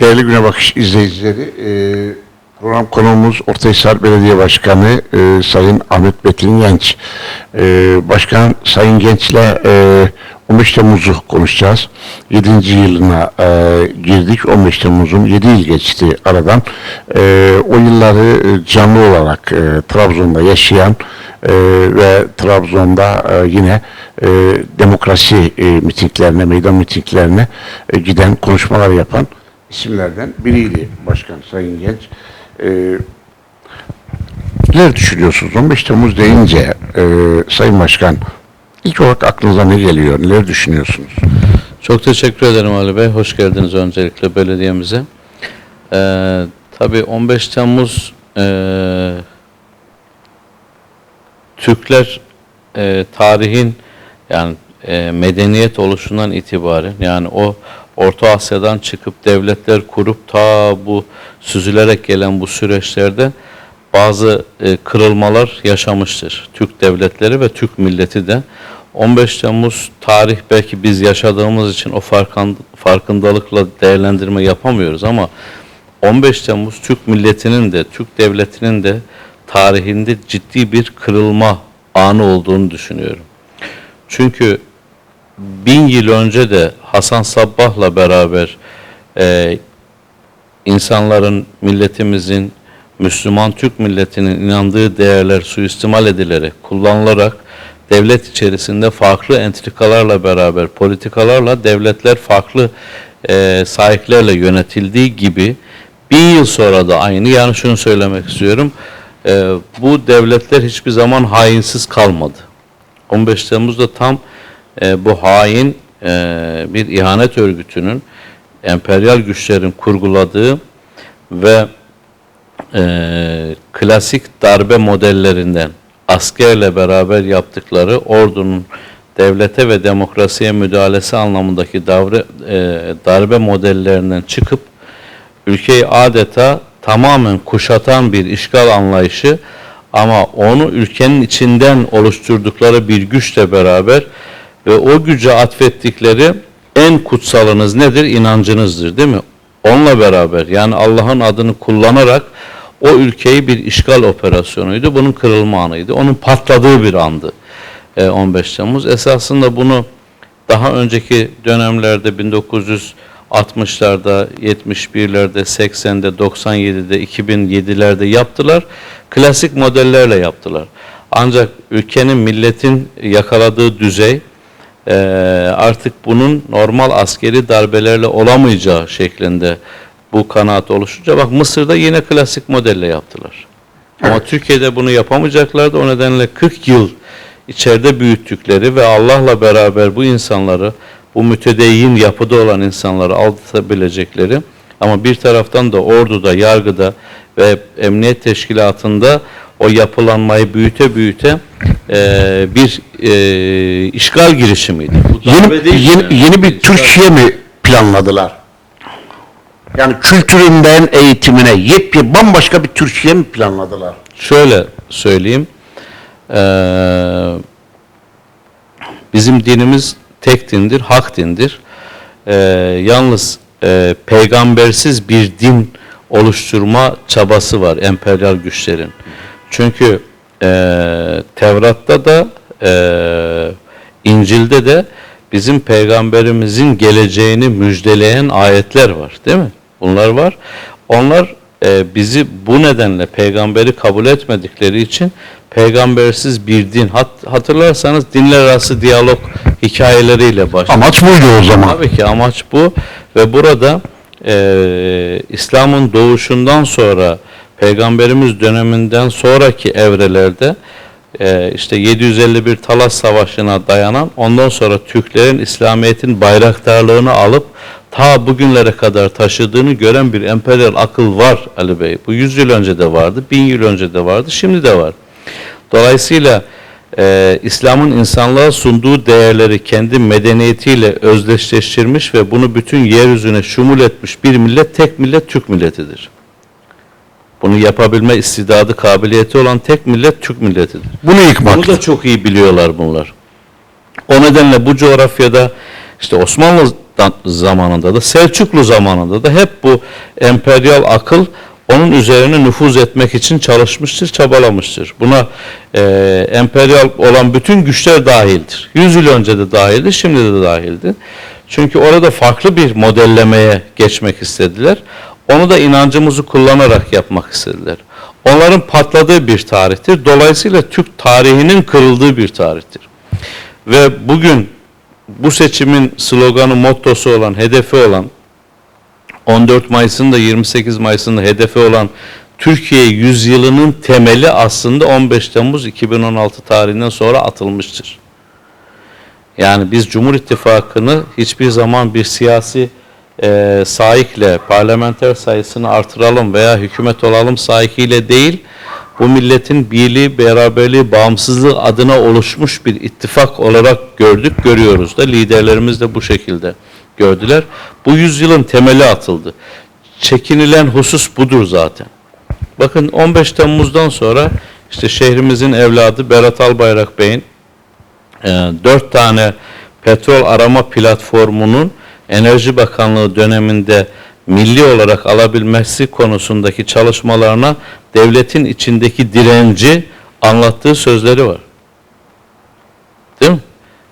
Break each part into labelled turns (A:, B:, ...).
A: Değerli Güne Bakış izleyicileri, e, program konuğumuz Ortahisar Belediye Başkanı e, Sayın Ahmet Metin Genç. E, Başkan Sayın Genç'le e, 15 Temmuz'u konuşacağız. 7. yılına e, girdik. 15 Temmuz'un 7 yıl geçti aradan. E, o yılları e, canlı olarak e, Trabzon'da yaşayan e, ve Trabzon'da e, yine e, demokrasi e, mitinglerine, meydan mitinglerine e, giden konuşmalar yapan isimlerden biriydi Başkan Sayın Genç. Ee, neler düşünüyorsunuz? 15 Temmuz deyince e, Sayın Başkan ilk olarak aklınıza ne geliyor? Neler düşünüyorsunuz?
B: Çok teşekkür ederim Ali Bey. Hoş geldiniz öncelikle belediyemize. Ee, tabii 15 Temmuz e, Türkler e, tarihin yani e, medeniyet oluşundan itibaren yani o Orta Asya'dan çıkıp devletler kurup ta bu süzülerek gelen bu süreçlerde bazı e, kırılmalar yaşamıştır. Türk devletleri ve Türk milleti de. 15 Temmuz tarih belki biz yaşadığımız için o farkın, farkındalıkla değerlendirme yapamıyoruz ama 15 Temmuz Türk milletinin de Türk devletinin de tarihinde ciddi bir kırılma anı olduğunu düşünüyorum. Çünkü bin yıl önce de Hasan Sabbah'la beraber e, insanların, milletimizin, Müslüman Türk milletinin inandığı değerler suistimal edilerek, kullanılarak devlet içerisinde farklı entrikalarla beraber, politikalarla devletler farklı e, sahiplerle yönetildiği gibi bin yıl sonra da aynı. Yani şunu söylemek istiyorum. E, bu devletler hiçbir zaman hainsiz kalmadı. 15 Temmuz'da tam e, bu hain e, bir ihanet örgütünün emperyal güçlerin kurguladığı ve e, klasik darbe modellerinden askerle beraber yaptıkları ordunun devlete ve demokrasiye müdahalesi anlamındaki davre, e, darbe modellerinden çıkıp ülkeyi adeta tamamen kuşatan bir işgal anlayışı ama onu ülkenin içinden oluşturdukları bir güçle beraber ve o güce atfettikleri en kutsalınız nedir? İnancınızdır değil mi? Onunla beraber yani Allah'ın adını kullanarak o ülkeyi bir işgal operasyonuydu. Bunun kırılma anıydı. Onun patladığı bir andı. e, 15 Temmuz. Esasında bunu daha önceki dönemlerde 1960'larda, 71'lerde, 80'de, 97'de, 2007'lerde yaptılar. Klasik modellerle yaptılar. Ancak ülkenin, milletin yakaladığı düzey e, artık bunun normal askeri darbelerle olamayacağı şeklinde bu kanaat oluşunca bak Mısır'da yine klasik modelle yaptılar. Ama Türkiye'de bunu yapamayacaklardı. O nedenle 40 yıl içeride büyüttükleri ve Allah'la beraber bu insanları, bu mütedeyyin yapıda olan insanları aldatabilecekleri ama bir taraftan da orduda, yargıda ve emniyet teşkilatında o yapılanmayı büyüte büyüte eee, bir eee, işgal girişimiydi. Bu
A: Yeni,
B: değil
A: yeni,
B: yani.
A: yeni bir Türkiye mi planladılar? Yani kültüründen eğitimine yepyeni bambaşka bir Türkiye mi planladılar?
B: Şöyle söyleyeyim. Eee, bizim dinimiz tek dindir, hak dindir. Eee, yalnız eee, peygambersiz bir din oluşturma çabası var emperyal güçlerin. Çünkü eee, Tevrat'ta da eee, İncil'de de bizim peygamberimizin geleceğini müjdeleyen ayetler var değil mi? Bunlar var. Onlar e, bizi bu nedenle peygamberi kabul etmedikleri için peygambersiz bir din. Hat, hatırlarsanız dinler arası diyalog hikayeleriyle başladı.
A: Amaç buydu o zaman.
B: Tabii ki amaç bu ve burada e, İslam'ın doğuşundan sonra Peygamberimiz döneminden sonraki evrelerde e, işte 751 Talas Savaşı'na dayanan ondan sonra Türklerin İslamiyet'in bayraktarlığını alıp ta bugünlere kadar taşıdığını gören bir emperyal akıl var Ali Bey. Bu 100 yıl önce de vardı, 1000 yıl önce de vardı, şimdi de var. Dolayısıyla e, İslam'ın insanlığa sunduğu değerleri kendi medeniyetiyle özdeşleştirmiş ve bunu bütün yeryüzüne şumul etmiş bir millet tek millet Türk milletidir. Bunu yapabilme istidadı, kabiliyeti olan tek millet Türk milletidir.
A: Bunu yıkmak.
B: Bunu da çok iyi biliyorlar bunlar. O nedenle bu coğrafyada işte Osmanlı da- zamanında da Selçuklu zamanında da hep bu emperyal akıl onun üzerine nüfuz etmek için çalışmıştır, çabalamıştır. Buna e, emperyal olan bütün güçler dahildir. 100 yıl önce de dahildi, şimdi de dahildi. Çünkü orada farklı bir modellemeye geçmek istediler. Onu da inancımızı kullanarak yapmak istediler. Onların patladığı bir tarihtir. Dolayısıyla Türk tarihinin kırıldığı bir tarihtir. Ve bugün bu seçimin sloganı, mottosu olan, hedefi olan 14 Mayıs'ın da 28 Mayıs'ın da hedefi olan Türkiye yüzyılının temeli aslında 15 Temmuz 2016 tarihinden sonra atılmıştır. Yani biz Cumhur İttifakı'nı hiçbir zaman bir siyasi e, saikle parlamenter sayısını artıralım veya hükümet olalım saikiyle değil, bu milletin birliği, beraberliği, bağımsızlığı adına oluşmuş bir ittifak olarak gördük, görüyoruz da liderlerimiz de bu şekilde gördüler. Bu yüzyılın temeli atıldı. Çekinilen husus budur zaten. Bakın 15 Temmuz'dan sonra işte şehrimizin evladı Berat Albayrak Bey'in e, dört tane petrol arama platformunun Enerji Bakanlığı döneminde milli olarak alabilmesi konusundaki çalışmalarına devletin içindeki direnci anlattığı sözleri var. Değil mi?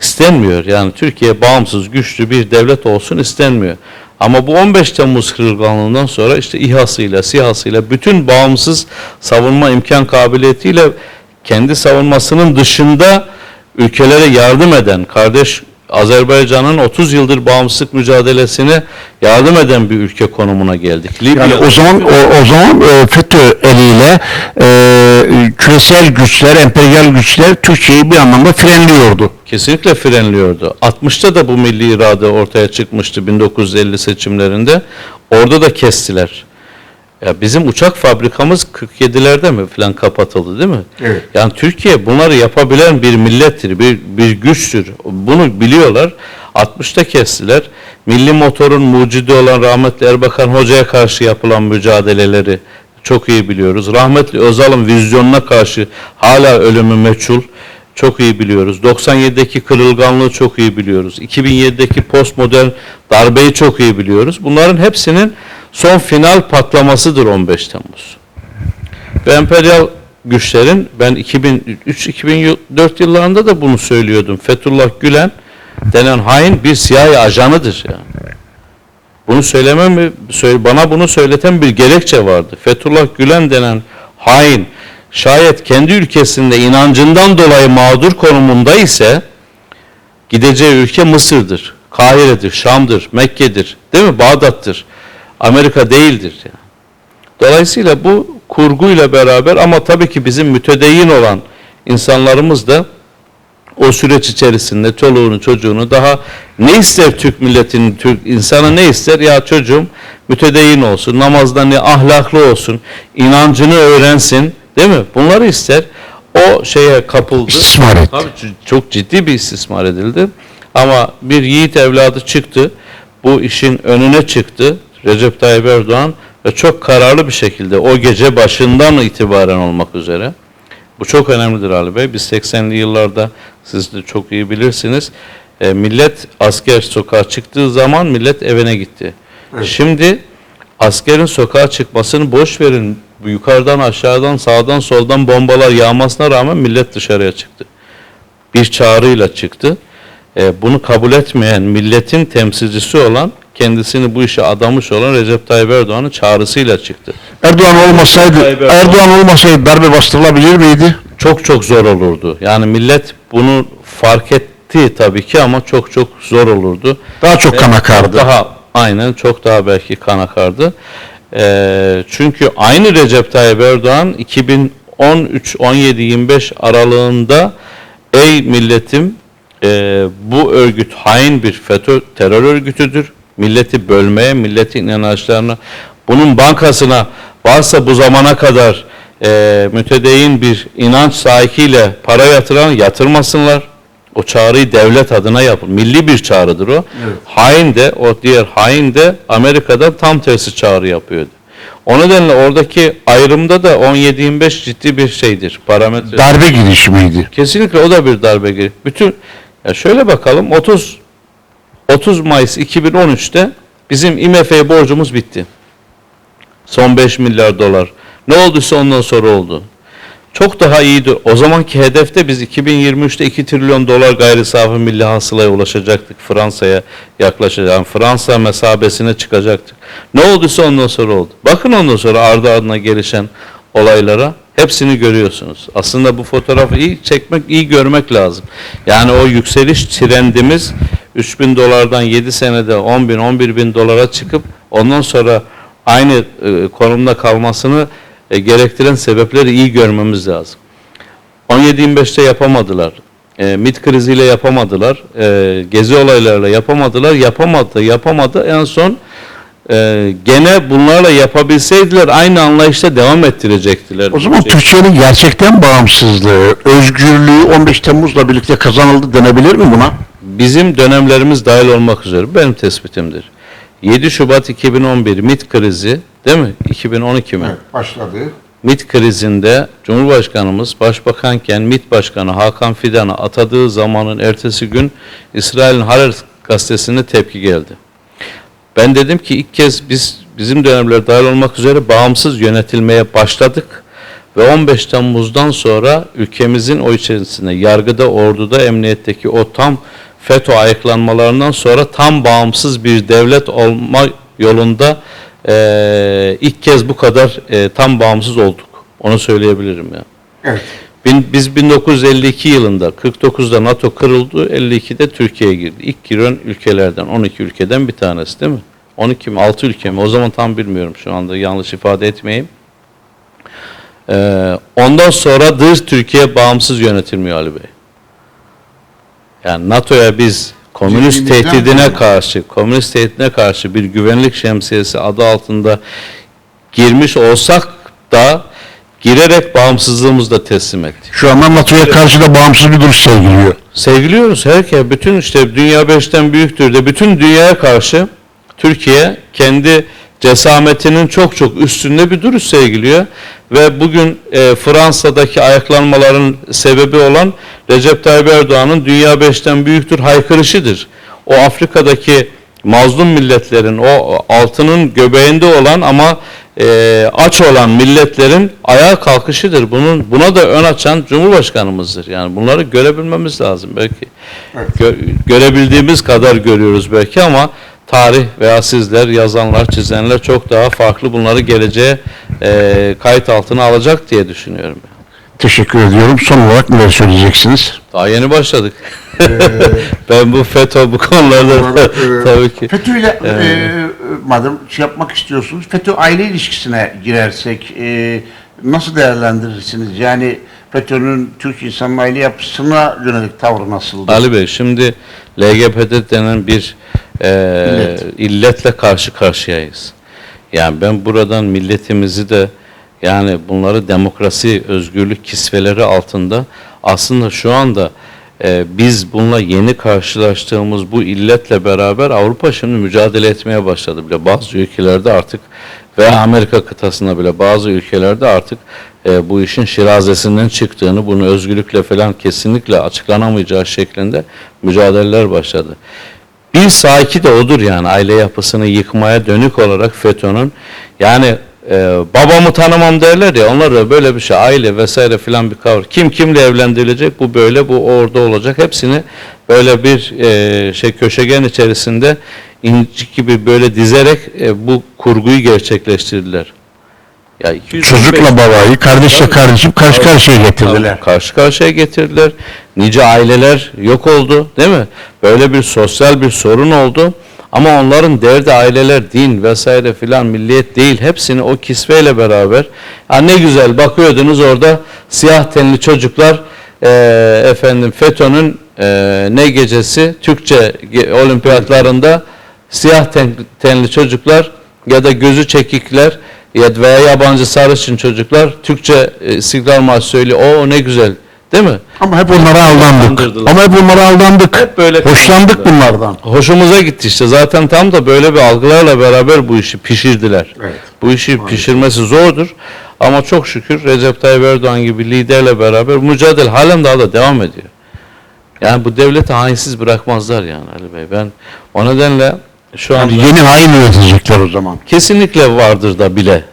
B: İstenmiyor. Yani Türkiye bağımsız, güçlü bir devlet olsun istenmiyor. Ama bu 15 Temmuz kırılganlığından sonra işte İHA'sıyla, SİHA'sıyla bütün bağımsız savunma imkan kabiliyetiyle kendi savunmasının dışında ülkelere yardım eden, kardeş Azerbaycan'ın 30 yıldır bağımsızlık mücadelesine yardım eden bir ülke konumuna geldik. Libya,
A: Yani o zaman o, o zaman e, FETÖ eliyle e, küresel güçler, emperyal güçler Türkiye'yi bir anlamda frenliyordu.
B: Kesinlikle frenliyordu. 60'ta da bu milli irade ortaya çıkmıştı 1950 seçimlerinde. Orada da kestiler. Ya bizim uçak fabrikamız 47'lerde mi falan kapatıldı değil mi?
A: Evet.
B: Yani Türkiye bunları yapabilen bir millettir, bir, bir güçtür. Bunu biliyorlar. 60'ta kestiler. Milli motorun mucidi olan rahmetli Erbakan Hoca'ya karşı yapılan mücadeleleri çok iyi biliyoruz. Rahmetli Özal'ın vizyonuna karşı hala ölümü meçhul. Çok iyi biliyoruz. 97'deki kırılganlığı çok iyi biliyoruz. 2007'deki postmodern darbeyi çok iyi biliyoruz. Bunların hepsinin son final patlamasıdır 15 Temmuz. Ve emperyal güçlerin ben 2003-2004 yıllarında da bunu söylüyordum. Fethullah Gülen denen hain bir siyah ajanıdır yani. Bunu söylemem söyle, bana bunu söyleten bir gerekçe vardı. Fethullah Gülen denen hain şayet kendi ülkesinde inancından dolayı mağdur konumunda ise gideceği ülke Mısır'dır, Kahire'dir, Şam'dır, Mekke'dir, değil mi? Bağdat'tır. Amerika değildir yani. Dolayısıyla bu kurguyla beraber ama tabii ki bizim mütedeyyin olan insanlarımız da o süreç içerisinde çoluğunu çocuğunu daha ne ister Türk milletinin Türk insanı ne ister? Ya çocuğum mütedeyyin olsun namazda ne ahlaklı olsun inancını öğrensin değil mi? Bunları ister. O şeye kapıldı.
A: İstismar etti.
B: Tabii çok ciddi bir istismar edildi. Ama bir yiğit evladı çıktı. Bu işin önüne çıktı Recep Tayyip Erdoğan ve çok kararlı bir şekilde o gece başından itibaren olmak üzere bu çok önemlidir Ali Bey. Biz 80'li yıllarda siz de çok iyi bilirsiniz. e, millet asker sokağa çıktığı zaman millet evine gitti. Şimdi askerin sokağa çıkmasını boş verin. Yukarıdan aşağıdan sağdan soldan bombalar yağmasına rağmen millet dışarıya çıktı. Bir çağrıyla çıktı. E, bunu kabul etmeyen milletin temsilcisi olan kendisini bu işe adamış olan Recep Tayyip Erdoğan'ın çağrısıyla çıktı.
A: Erdoğan olmasaydı
B: Erdoğan.
A: Erdoğan olmasaydı darbe bastırılabilir miydi?
B: çok çok zor olurdu. Yani millet bunu fark etti tabii ki ama çok çok zor olurdu.
A: Daha çok kan akardı.
B: Daha aynen çok daha belki kan akardı. Ee, çünkü aynı Recep Tayyip Erdoğan 2013 17 25 aralığında ey milletim e, bu örgüt hain bir FETÖ terör örgütüdür. Milleti bölmeye, milletin inançlarına, bunun bankasına varsa bu zamana kadar e, mütedeyyin bir inanç sahikiyle para yatıran yatırmasınlar. O çağrıyı devlet adına yapın. Milli bir çağrıdır o. Hain de, o diğer hain de Amerika'da tam tersi çağrı yapıyordu. O nedenle oradaki ayrımda da 17-25 ciddi bir şeydir. Parametre.
A: Darbe girişimiydi.
B: Kesinlikle o da bir darbe gibi. Bütün ya şöyle bakalım 30 30 Mayıs 2013'te bizim IMF'ye borcumuz bitti. Son 5 milyar dolar. Ne olduysa ondan sonra oldu. Çok daha iyiydi. O zamanki hedefte biz 2023'te 2 trilyon dolar gayri safi milli hasılaya ulaşacaktık. Fransa'ya yaklaşacak. Yani Fransa mesabesine çıkacaktık. Ne olduysa ondan sonra oldu. Bakın ondan sonra ardı ardına gelişen olaylara hepsini görüyorsunuz. Aslında bu fotoğrafı iyi çekmek, iyi görmek lazım. Yani o yükseliş trendimiz 3000 dolardan 7 senede 10 bin, 11 bin dolara çıkıp ondan sonra aynı e, konumda kalmasını e, gerektiren sebepleri iyi görmemiz lazım. 17-25'te yapamadılar. E, MIT kriziyle yapamadılar. E, gezi olaylarıyla yapamadılar. Yapamadı, yapamadı. En son e, gene bunlarla yapabilseydiler aynı anlayışla devam ettirecektiler.
A: O zaman Türkiye'nin gerçekten bağımsızlığı, özgürlüğü 15 Temmuz'la birlikte kazanıldı denebilir mi buna?
B: Bizim dönemlerimiz dahil olmak üzere benim tespitimdir. 7 Şubat 2011 MIT krizi değil mi? 2012 mi?
A: başladı.
B: MİT krizinde Cumhurbaşkanımız Başbakanken MİT Başkanı Hakan Fidan'ı atadığı zamanın ertesi gün İsrail'in Haaretz gazetesine tepki geldi. Ben dedim ki ilk kez biz bizim dönemler dahil olmak üzere bağımsız yönetilmeye başladık ve 15 Temmuz'dan sonra ülkemizin o içerisinde yargıda, orduda, emniyetteki o tam FETÖ ayıklanmalarından sonra tam bağımsız bir devlet olma yolunda eee, ilk kez bu kadar eee, tam bağımsız olduk. Onu söyleyebilirim ya.
A: Evet.
B: Bin- Biz 1952 yılında 49'da NATO kırıldı, 52'de Türkiye'ye girdi. İlk giren ülkelerden 12 ülkeden bir tanesi değil mi? 12 mi 6 ülke mi? O zaman tam bilmiyorum şu anda yanlış ifade etmeyeyim. Ee, ondan sonradır Türkiye bağımsız yönetilmiyor Ali Bey. Yani NATO'ya biz komünist tehdidine
A: mi?
B: karşı, komünist tehdidine karşı bir güvenlik şemsiyesi adı altında girmiş olsak da girerek bağımsızlığımızı da teslim ettik.
A: Şu anda NATO'ya karşı da bağımsız bir duruş sergiliyor.
B: Sevgiliyoruz herkes. Bütün işte dünya beşten büyüktür de bütün dünyaya karşı Türkiye kendi cesametinin çok çok üstünde bir duruş sergiliyor. Ve bugün e, Fransa'daki ayaklanmaların sebebi olan Recep Tayyip Erdoğan'ın dünya beşten büyüktür haykırışıdır. O Afrika'daki mazlum milletlerin, o altının göbeğinde olan ama e, aç olan milletlerin ayağa kalkışıdır. Bunun buna da ön açan Cumhurbaşkanımızdır. Yani bunları görebilmemiz lazım belki. Gö- görebildiğimiz kadar görüyoruz belki ama tarih veya sizler yazanlar, çizenler çok daha farklı bunları geleceğe e, kayıt altına alacak diye düşünüyorum.
A: Teşekkür ediyorum. Son olarak neler söyleyeceksiniz?
B: Daha yeni başladık. ben bu FETÖ bu konularda tabii ki.
A: FETÖ ile e, madem şey yapmak istiyorsunuz, FETÖ aile ilişkisine girersek e, nasıl değerlendirirsiniz? Yani FETÖ'nün Türk insanın aile yapısına yönelik tavrı nasıldı?
B: Ali Bey şimdi LGBT denen bir e,
A: İllet.
B: illetle karşı karşıyayız. Yani ben buradan milletimizi de yani bunları demokrasi, özgürlük kisveleri altında aslında şu anda e, biz bununla yeni karşılaştığımız bu illetle beraber Avrupa şimdi mücadele etmeye başladı bile. Bazı ülkelerde artık veya Amerika kıtasında bile bazı ülkelerde artık e, bu işin şirazesinden çıktığını, bunu özgürlükle falan kesinlikle açıklanamayacağı şeklinde mücadeleler başladı. Bir sahiki de odur yani aile yapısını yıkmaya dönük olarak FETÖ'nün yani e, babamı tanımam derler ya onlar da böyle bir şey aile vesaire filan bir kavram. Kim kimle evlendirilecek bu böyle bu orada olacak hepsini böyle bir e, şey köşegen içerisinde incik gibi böyle dizerek e, bu kurguyu gerçekleştirdiler. Ya 215
A: Çocukla babayı, kardeşle kardeşim karşı karşıya getirdiler.
B: Karşı karşıya getirdiler. Nice aileler yok oldu değil mi? Böyle bir sosyal bir sorun oldu. Ama onların derdi aileler, din vesaire filan milliyet değil. Hepsini o kisveyle beraber. Ha ne güzel bakıyordunuz orada siyah tenli çocuklar eee, efendim FETÖ'nün eee, ne gecesi Türkçe olimpiyatlarında siyah ten- tenli çocuklar ya da gözü çekikler ya veya yabancı sarışın çocuklar Türkçe e, İstiklal Marşı söylüyor. O ne güzel. Değil mi?
A: Ama hep onlara aldandık. Ama hep onlara aldandık.
B: Hep böyle
A: Hoşlandık
B: kandırdılar.
A: bunlardan.
B: Hoşumuza gitti işte. Zaten tam da böyle bir algılarla beraber bu işi pişirdiler.
A: Evet.
B: Bu işi pişirmesi zordur. Ama çok şükür Recep Tayyip Erdoğan gibi liderle beraber mücadele halen daha da devam ediyor. Yani bu devleti hainsiz bırakmazlar yani Ali Bey. Ben o nedenle şu an
A: Yani yeni hain üretecekler o zaman.
B: kesinlikle vardır da bile.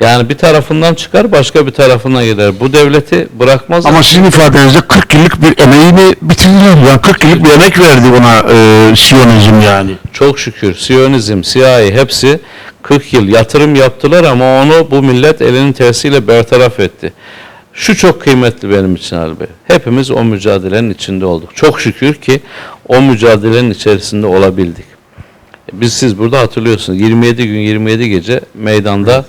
B: Yani bir tarafından çıkar başka bir tarafına gider. Bu devleti bırakmaz.
A: Ama sizin ifadenizde 40 yıllık bir emeğini bitirdiler. Yani 40 yıllık bir emek verdi buna e, Siyonizm yani.
B: Çok şükür Siyonizm, CIA hepsi 40 yıl yatırım yaptılar ama onu bu millet elinin tersiyle bertaraf etti. Şu çok kıymetli benim için Ali Bey. Hepimiz o mücadelenin içinde olduk. Çok şükür ki o mücadelenin içerisinde olabildik. Biz siz burada hatırlıyorsunuz 27 gün 27 gece meydanda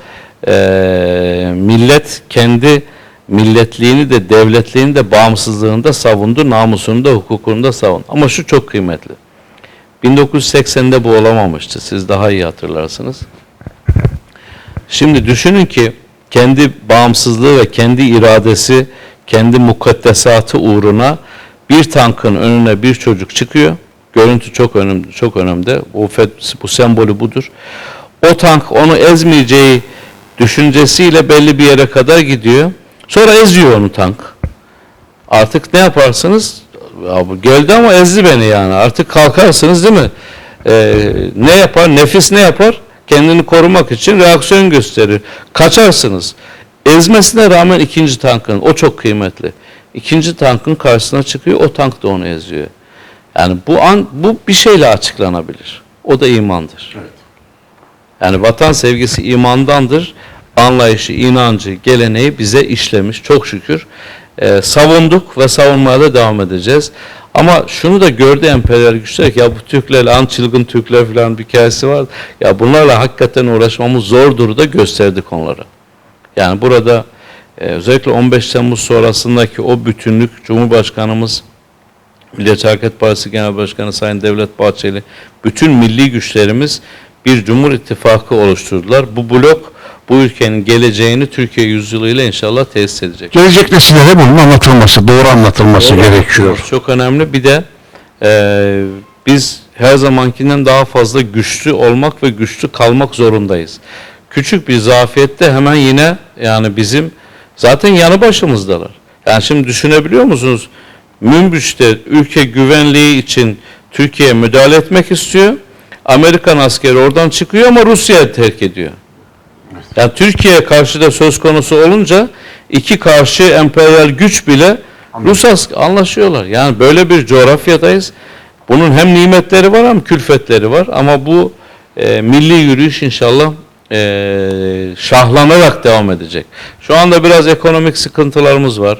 B: eee, millet kendi milletliğini de devletliğini de bağımsızlığını da savundu, namusunu da hukukunu da savundu. Ama şu çok kıymetli. 1980'de bu olamamıştı. Siz daha iyi hatırlarsınız. Şimdi düşünün ki kendi bağımsızlığı ve kendi iradesi, kendi mukaddesatı uğruna bir tankın önüne bir çocuk çıkıyor. Görüntü çok önemli, çok önemli. Bu, bu sembolü budur. O tank onu ezmeyeceği düşüncesiyle belli bir yere kadar gidiyor. Sonra eziyor onu tank. Artık ne yaparsınız? Ya bu geldi ama ezdi beni yani. Artık kalkarsınız değil mi? Ee, ne yapar? Nefis ne yapar? Kendini korumak için reaksiyon gösterir. Kaçarsınız. Ezmesine rağmen ikinci tankın, o çok kıymetli. İkinci tankın karşısına çıkıyor, o tank da onu eziyor. Yani bu an bu bir şeyle açıklanabilir. O da imandır. Yani vatan sevgisi imandandır. Anlayışı, inancı, geleneği bize işlemiş çok şükür. Ee, savunduk ve savunmaya da devam edeceğiz. Ama şunu da gördü emperyal güçler ki ya bu Türkler, an çılgın Türkler falan bir hikayesi var. Ya bunlarla hakikaten uğraşmamız zordur da gösterdik onlara. Yani burada e, özellikle 15 Temmuz sonrasındaki o bütünlük Cumhurbaşkanımız Milliyetçi Hareket Partisi Genel Başkanı Sayın Devlet Bahçeli, bütün milli güçlerimiz bir Cumhur İttifakı oluşturdular. Bu blok bu ülkenin geleceğini Türkiye yüzyılıyla inşallah tesis edecek.
A: Gelecek nesillere bunun anlatılması, doğru anlatılması
B: Doğru.
A: gerekiyor.
B: Çok önemli. Bir de e, biz her zamankinden daha fazla güçlü olmak ve güçlü kalmak zorundayız. Küçük bir zafiyette hemen yine yani bizim zaten yanı başımızdalar. Yani şimdi düşünebiliyor musunuz? Münbüş'te ülke güvenliği için Türkiye müdahale etmek istiyor. Amerikan askeri oradan çıkıyor ama Rusya terk ediyor. Yani Türkiye karşıda söz konusu olunca iki karşı emperyal güç bile Rus ask- anlaşıyorlar. Yani böyle bir coğrafyadayız. Bunun hem nimetleri var hem külfetleri var. Ama bu e, milli yürüyüş inşallah e, şahlanarak devam edecek. Şu anda biraz ekonomik sıkıntılarımız var.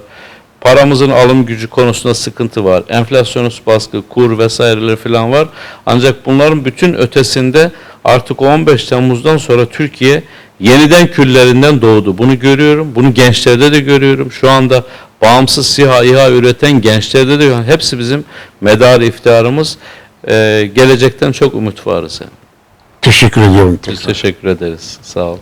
B: Paramızın alım gücü konusunda sıkıntı var. Enflasyonist baskı, kur vesaireler falan var. Ancak bunların bütün ötesinde artık 15 Temmuz'dan sonra Türkiye yeniden küllerinden doğdu. Bunu görüyorum. Bunu gençlerde de görüyorum. Şu anda bağımsız SİHA, İHA üreten gençlerde de. Hepsi bizim medar iftiharımız. Ee, gelecekten çok umut varız. Yani.
A: Teşekkür ediyorum.
B: Biz teşekkür ederiz. Sağ olun.